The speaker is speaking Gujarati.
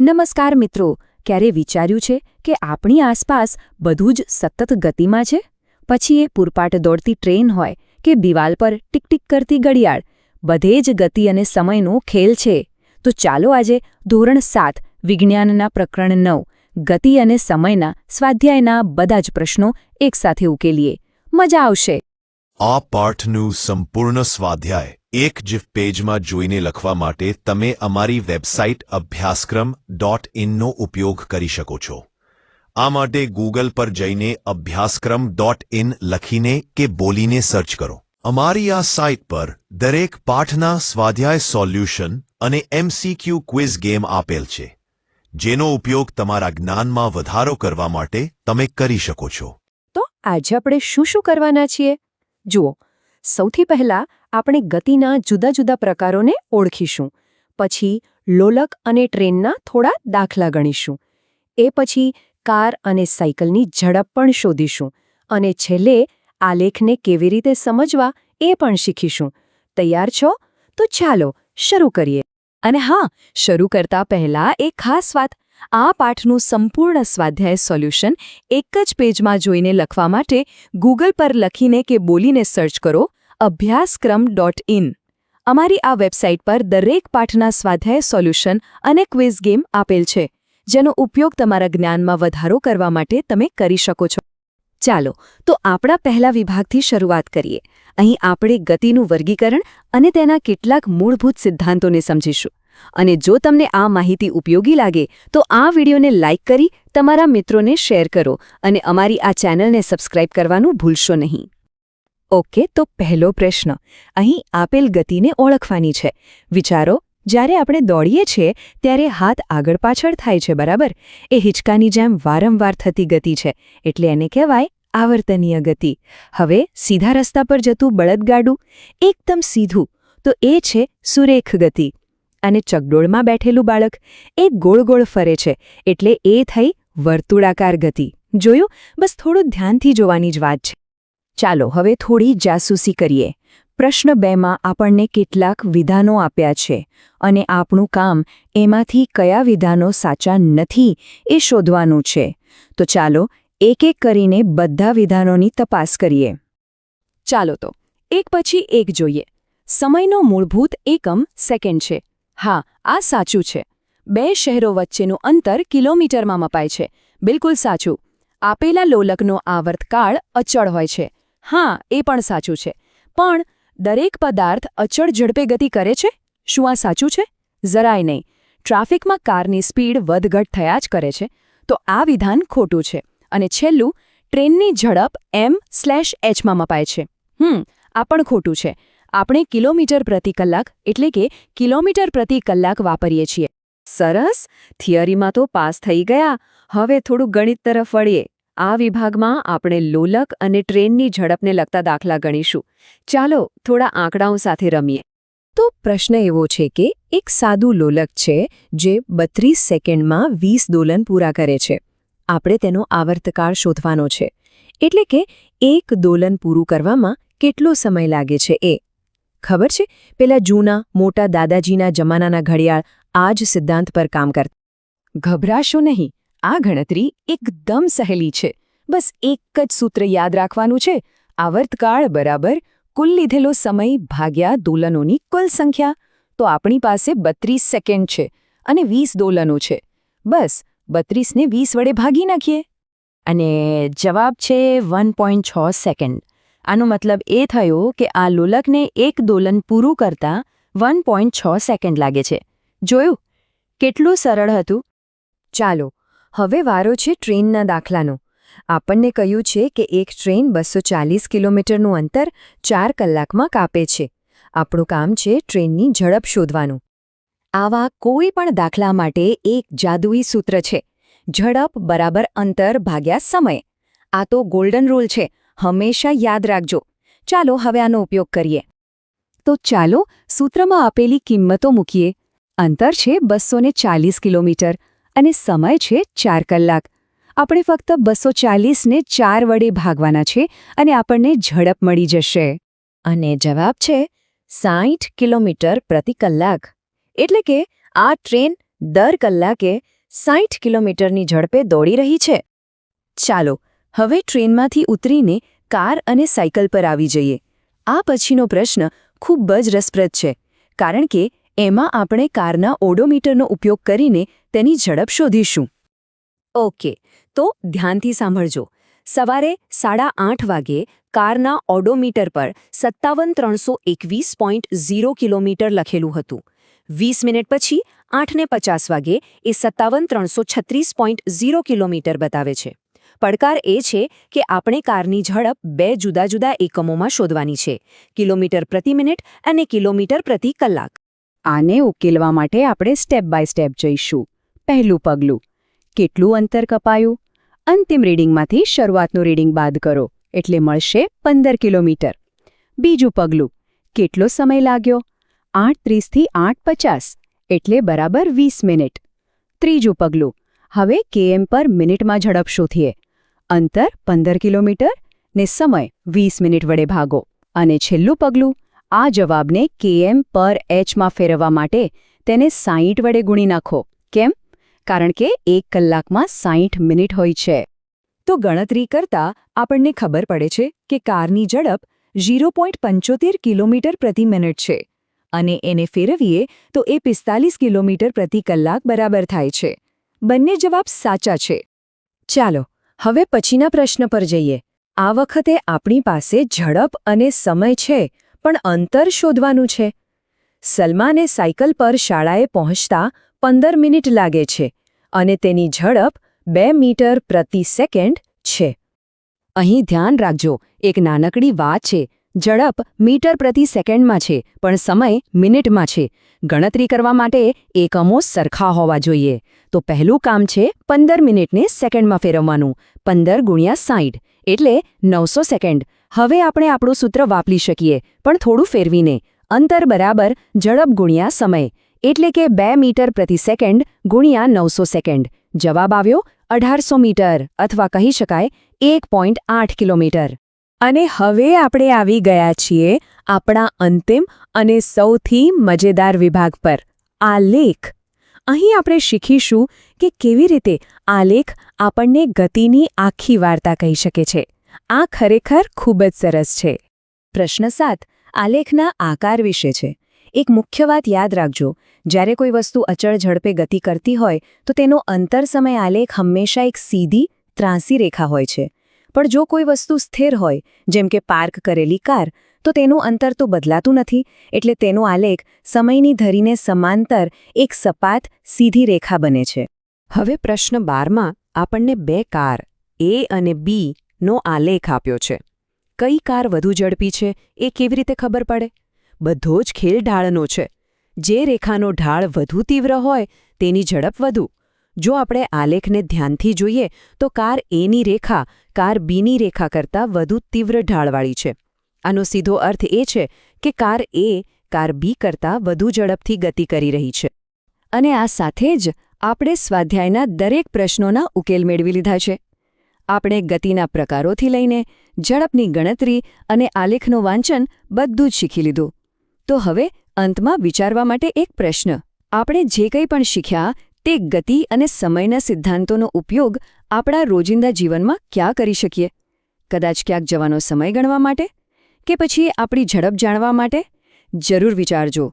નમસ્કાર મિત્રો, ક્યારે વિચાર્યું છે કે આપણી આસપાસ બધું જ સતત ગતિમાં છે? પછી એ પૂરપાટ દોડતી ટ્રેન હોય કે દિવાલ પર ટીક ટીક કરતી ઘડિયાળ, બધે જ ગતિ અને સમયનો ખેલ છે. તો ચાલો આજે ધોરણ સાત, વિજ્ઞાનના પ્રકરણ નવ, ગતિ અને સમયના સ્વાધ્યાયના બધા જ પ્રશ્નો એકસાથે ઉકેલીએ. મજા આવશે. આ પાઠનું સંપૂર્ણ સ્વાધ્યાય એક જ પેજમાં જોઈને લખવા માટે તમે અમારી વેબસાઇટ અભ્યાસક્રમ ડોટ ઇનનો ઉપયોગ કરી શકો છો. આ માટે ગૂગલ પર જઈને અભ્યાસક્રમ ડોટ ઇન લખીને કે બોલીને સર્ચ કરો. અમારી આ સાઇટ પર દરેક પાઠના સ્વાધ્યાય સોલ્યુશન અને એમસીક્યુ ક્વિઝ ગેમ આપેલ છે, જેનો ઉપયોગ તમારા જ્ઞાનમાં વધારો કરવા માટે તમે કરી શકો છો. તો આજે આપણે શું શું કરવાના છીએ? જુઓ, સૌથી પહેલા આપણે ગતિના જુદા જુદા પ્રકારોને ઓળખીશું, પછી લોલક અને ટ્રેનના થોડા દાખલા ગણીશું, એ પછી કાર અને સાયકલની ઝડપ પણ શોધીશું અને છેલ્લે આલેખને કેવી રીતે સમજવા એ પણ શીખીશું. તૈયાર છો? તો ચાલો, શરૂ કરીએ. અને હા, શરૂ કરતા પહેલા એક ખાસ વાત આ પાઠનું સંપૂર્ણ સ્વાધ્યાય સોલ્યુશન એક જ પેજમાં જોઈને લખવા માટે ગૂગલ પર લખીને કે બોલીને સર્ચ કરો અભ્યાસક્રમ ડોટ ઇન. અમારી આ વેબસાઇટ પર દરેક પાઠના સ્વાધ્યાય સોલ્યુશન અને ક્વિઝ ગેમ આપેલ છે, જેનો ઉપયોગ તમારા જ્ઞાનમાં વધારો કરવા માટે તમે કરી શકો છો. ચાલો, તો આપણા પહેલા વિભાગથી શરૂઆત કરીએ. અહીં આપણે ગતિનું વર્ગીકરણ અને તેના કેટલાક મૂળભૂત સિદ્ધાંતોને સમજીશું. અને જો તમને આ માહિતી ઉપયોગી લાગે, તો આ વિડીયોને લાઇક કરી તમારા મિત્રોને શેર કરો અને અમારી આ ચેનલને સબસ્ક્રાઇબ કરવાનું ભૂલશો નહીં. ઓકે, તો પહેલો પ્રશ્ન. અહીં આપેલ ગતિને ઓળખવાની છે. વિચારો, જ્યારે આપણે દોડીએ છીએ, ત્યારે હાથ આગળ પાછળ થાય છે, બરાબર? એ હિંચકાની જેમ વારંવાર થતી ગતિ છે, એટલે એને કહેવાય આવર્તનીય ગતિ. હવે સીધા રસ્તા પર જતું બળદગાડું, એકદમ સીધું, તો એ છે સુરેખ ગતિ. અને ચકડોળમાં બેઠેલું બાળક એ ગોળ ગોળ ફરે છે એટલે એ થઈ વર્તુળાકાર ગતિ. જોયું? બસ થોડું ધ્યાનથી જોવાની જ વાત છે. ચાલો, હવે થોડી જાસૂસી કરીએ. પ્રશ્ન બેમાં આપણને કેટલાક વિધાનો આપ્યા છે અને આપણું કામ એમાંથી કયા વિધાનો સાચા નથી એ શોધવાનું છે. તો ચાલો એક એક કરીને બધા વિધાનોની તપાસ કરીએ. ચાલો તો, એક પછી એક જોઈએ. સમયનો મૂળભૂત એકમ સેકન્ડ છે. હા, આ સાચું છે. બે શહેરો વચ્ચેનું અંતર કિલોમીટરમાં મપાય છે. બિલકુલ સાચું. આપેલા લોલકનો આવર્તકાળ અચળ હોય છે. હા, એ પણ સાચું છે. પણ દરેક પદાર્થ અચળ ઝડપે ગતિ કરે છે? શું આ સાચું છે? જરાય નહીં. ટ્રાફિકમાં કારની સ્પીડ વધઘટ થયા જ કરે છે. તો આ વિધાન ખોટું છે. અને છેલ્લું, ટ્રેનની ઝડપ એમ સ્લેશ એચમાં મપાય છે. હમ, આ પણ ખોટું છે. આપણે કિલોમીટર પ્રતિ કલાક, એટલે કે કિલોમીટર પ્રતિ કલાક વાપરીએ છીએ. સરસ! થિયરીમાં તો પાસ થઈ ગયા. હવે થોડું ગણિત તરફ વળીએ. આ વિભાગમાં આપણે લોલક અને ટ્રેનની ઝડપને લગતા દાખલા ગણીશું. ચાલો થોડા આંકડાઓ સાથે રમીએ. તો પ્રશ્ન એવો છે કે એક સાદું લોલક છે જે બત્રીસ સેકન્ડમાં વીસ દોલન પૂરા કરે છે. આપણે તેનો આવર્તકાળ શોધવાનો છે. એટલે કે એક દોલન પૂરું કરવામાં કેટલો સમય લાગે છે એ? ખબર છે? પેલા જૂના, મોટા દાદાજીના જમાનાના ઘડિયાળ આ જ સિદ્ધાંત પર કામ કરતા. ગભરાશો નહીં, આ ગણતરી એકદમ સહેલી છે. બસ એક જ સૂત્ર યાદ રાખવાનું છે. આવર્તકાળ બરાબર કુલ લીધેલો સમય ભાગ્યા દોલનોની કુલ સંખ્યા. તો આપણી પાસે બત્રીસ સેકન્ડ છે અને વીસ દોલનો છે. બસ, બત્રીસને વીસ વડે ભાગી નાખીએ. અને જવાબ છે વન પોઈન્ટ છ સેકન્ડ. આનો મતલબ એ થયો કે આ લોલકને એક દોલન પૂરું કરતાં વન પોઈન્ટ છ સેકન્ડ લાગે છે. જોયું? કેટલું સરળ હતું. ચાલો, હવે વારો છે ટ્રેનના દાખલાનો. આપણને કહ્યું છે કે એક ટ્રેન બસો ચાલીસ કિલોમીટરનું અંતર ચાર કલાકમાં કાપે છે. આપણું કામ છે ટ્રેનની ઝડપ શોધવાનું. આવા કોઈ પણ દાખલા માટે એક જાદુઈ સૂત્ર છે. ઝડપ બરાબર અંતર ભાગ્યા સમય. આ તો ગોલ્ડન રૂલ છે. હંમેશા યાદ રાખજો. ચાલો હવે આનો ઉપયોગ કરીએ. તો ચાલો સૂત્રમાં આપેલી કિંમતો મૂકીએ. અંતર છે બસો કિલોમીટર અને સમય છે ચાર કલાક. આપણે ફક્ત બસો ચાલીસને ચાર વડે ભાગવાના છે અને આપણને ઝડપ મળી જશે. અને જવાબ છે સાઠ કિલોમીટર પ્રતિ કલાક. એટલે કે આ ટ્રેન દર કલાકે સાઠ કિલોમીટરની ઝડપે દોડી રહી છે. ચાલો હવે ટ્રેનમાંથી ઉતરીને કાર અને સાયકલ પર આવી જઈએ. આ પછીનો પ્રશ્ન ખૂબ જ રસપ્રદ છે, કારણ કે એમાં આપણે કારના ઓડોમીટરનો ઉપયોગ કરીને તેની ઝડપ શોધીશું. ઓકે, તો ધ્યાનથી સાંભળજો. સવારે સાડા આઠ વાગે કારના ઓડોમીટર પર સત્તાવન ત્રણસો એકવીસ પોઈન્ટ ઝીરો કિલોમીટર લખેલું હતું. વીસ મિનિટ પછી આઠને પચાસ વાગે એ સત્તાવન ત્રણસો છત્રીસ પોઈન્ટ ઝીરો કિલોમીટર બતાવે છે. પડકાર એ છે કે આપણે કારની ઝડપ બે જુદા જુદા એકમોમાં શોધવાની છે, કિલોમીટર પ્રતિ મિનિટ અને કિલોમીટર પ્રતિ કલાક. આને ઉકેલવા માટે આપણે સ્ટેપ બાય સ્ટેપ જઈશું. પહેલું પગલું, કેટલું અંતર કપાયું? અંતિમ રીડિંગમાંથી શરૂઆતનું રીડિંગ બાદ કરો, એટલે મળશે પંદર કિલોમીટર. બીજું પગલું, કેટલો સમય લાગ્યો? આઠ ત્રીસથી આઠ પચાસ, એટલે બરાબર વીસ મિનિટ. ત્રીજું પગલું, હવે કેએમ પર મિનિટમાં ઝડપ શોધીએ. અંતર પંદર કિલોમીટર ને સમય વીસ મિનિટ વડે ભાગો. અને છેલ્લું પગલું, આ જવાબને કેએમ પર એચમાં ફેરવવા માટે તેને સાહીઠ વડે ગુણી નાખો. કેમ? કારણ કે એક કલાકમાં સાહીઠ મિનિટ હોય છે. તો ગણતરી કરતા આપણને ખબર પડે છે કે કારની ઝડપ ઝીરો પંચોતેર કિલોમીટર પ્રતિ મિનિટ છે. અને એને ફેરવીએ તો એ પિસ્તાલીસ કિલોમીટર પ્રતિ કલાક બરાબર થાય છે. બંને જવાબ સાચા છે. ચાલો હવે પછીના પ્રશ્ન પર જઈએ. આ વખતે આપણી પાસે ઝડપ અને સમય છે, પણ અંતર શોધવાનું છે. સલમાને સાયકલ પર શાળાએ પહોંચતા પંદર મિનિટ લાગે છે અને તેની ઝડપ બે મીટર પ્રતિ સેકન્ડ છે. અહીં ધ્યાન રાખજો, એક નાનકડી વાત છે ઝડપ મીટર પ્રતિ સેકન્ડમાં છે, પણ સમય મિનિટમાં છે. ગણતરી કરવા માટે એકમો સરખા હોવા જોઈએ. તો પહેલું કામ છે પંદર મિનિટને સેકન્ડમાં ફેરવવાનું. પંદર ગુણ્યા સાઠ એટલે નવસો સેકન્ડ. હવે આપણે આપણું સૂત્ર વાપરી શકીએ, પણ થોડું ફેરવીને. અંતર બરાબર ઝડપ ગુણ્યા સમય. એટલે કે બે મીટર પ્રતિ સેકન્ડ ગુણ્યા નવસો સેકન્ડ. જવાબ આવ્યો અઢારસો મીટર, અથવા કહી શકાય એક કિલોમીટર. અને હવે આપણે આવી ગયા છીએ આપણા અંતિમ અને સૌથી મજેદાર વિભાગ પર આલેખ અહીં આપણે શીખીશું કે કેવી રીતે આલેખ આપણને ગતિની આખી વાર્તા કહી શકે છે. આ ખરેખર ખૂબ જ સરસ છે. પ્રશ્ન સાત આલેખના આકાર વિશે છે. એક મુખ્ય વાત યાદ રાખજો, જ્યારે કોઈ વસ્તુ અચળ ઝડપે ગતિ કરતી હોય, તો તેનો અંતર સમય આલેખ હંમેશા એક સીધી ત્રાંસી રેખા હોય છે. પણ જો કોઈ વસ્તુ સ્થિર હોય, જેમ કે પાર્ક કરેલી કાર, તો તેનું અંતર તો બદલાતું નથી, એટલે તેનો આલેખ સમયની ધરીને સમાંતર એક સપાટ સીધી રેખા બને છે. હવે પ્રશ્ન બારમાં આપણને બે કાર, એ અને બી, નો આલેખ આપ્યો છે. કઈ કાર વધુ ઝડપી છે, એ કેવી રીતે ખબર પડે? બધો જ ખેલ ઢાળનો છે. જે રેખાનો ઢાળ વધુ તીવ્ર હોય, તેની ઝડપ વધુ. જો આપણે આલેખને ધ્યાનથી જોઈએ, તો કાર એની રેખા, કાર બીની રેખા કરતાં વધુ તીવ્ર ઢાળવાળી છે. આનો સીધો અર્થ એ છે કે કાર એ કાર બી કરતાં વધુ ઝડપથી ગતિ કરી રહી છે. અને આ સાથે જ આપણે સ્વાધ્યાયના દરેક પ્રશ્નોના ઉકેલ મેળવી લીધા છે. આપણે ગતિના પ્રકારોથી લઈને ઝડપની ગણતરી અને આલેખનું વાંચન બધું જ શીખી લીધું. તો હવે અંતમાં વિચારવા માટે એક પ્રશ્ન. આપણે જે કંઈ પણ શીખ્યા તે ગતિ અને સમયના સિદ્ધાંતોનો ઉપયોગ આપણા રોજિંદા જીવનમાં ક્યાં કરી શકીએ? કદાચ ક્યાંક જવાનો સમય ગણવા માટે? કે પછી આપણી ઝડપ જાણવા માટે? જરૂર વિચારજો.